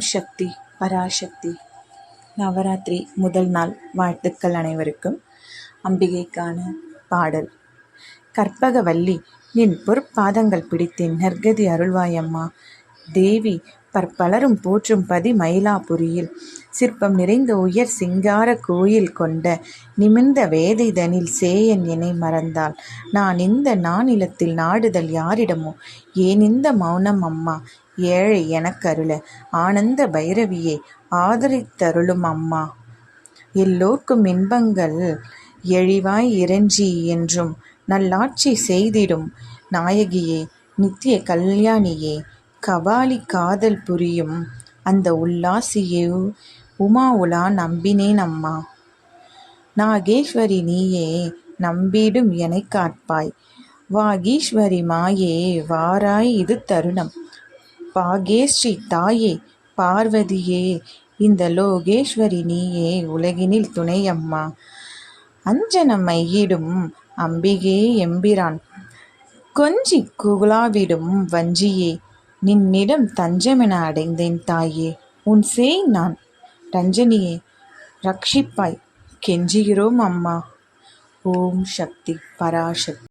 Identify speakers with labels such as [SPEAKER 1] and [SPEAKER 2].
[SPEAKER 1] ஓம் சக்தி பராசக்தி நவராத்திரி முதல் நாள் வாழ்த்துக்கள் அனைவருக்கும். அம்பிகைக்கான பாடல். கற்பகவல்லி நின் பொற்பாதங்கள் பிடித்தேன். நற்கதி அருள்வாயம்மா. தேவி பற்பலரும் போற்றும் பதி மயிலாபுரியில் சிற்பம் நிறைந்த உயர் சிங்கார கோயில் கொண்ட நிமிர்ந்த வேதைதனில் சேயன் என்னை மறந்தாள். நான் இந்த நானிலத்தில் நாடுதல் யாரிடமோ? ஏன் இந்த மௌனம் அம்மா? ஏழை எனக்கருள ஆனந்த பைரவியே ஆதரித்தருளும் அம்மா. எல்லோர்க்கும் இன்பங்கள் எழிவாய் இறைஞ்சி என்றும் நல்லாட்சி செய்திடும் நாயகியே நித்திய கல்யாணியே கபாலி காதல் புரியும் அந்த உல்லாசியே உமா உலா நம்பினேன் அம்மா. நாகேஸ்வரி நீயே நம்பிடும் எனை காட்பாய். வாகீஸ்வரி மாயே வாராய் இது தருணம். பாகேஸ்ரீ தாயே பார்வதியே இந்த லோகேஸ்வரி நீயே உலகினில் துணையம்மா. அஞ்சனம் மையிடும் அம்பிகே எம்பிரான். கொஞ்சி குகுலாவிடும் வஞ்சியே நின்னிடம் தஞ்சமென அடைந்தேன் தாயே உன் சேய் நான். ரஞ்சனியே ரக்ஷிப்பாய் கெஞ்சுகிறோம் அம்மா. ஓம் சக்தி பராசக்தி.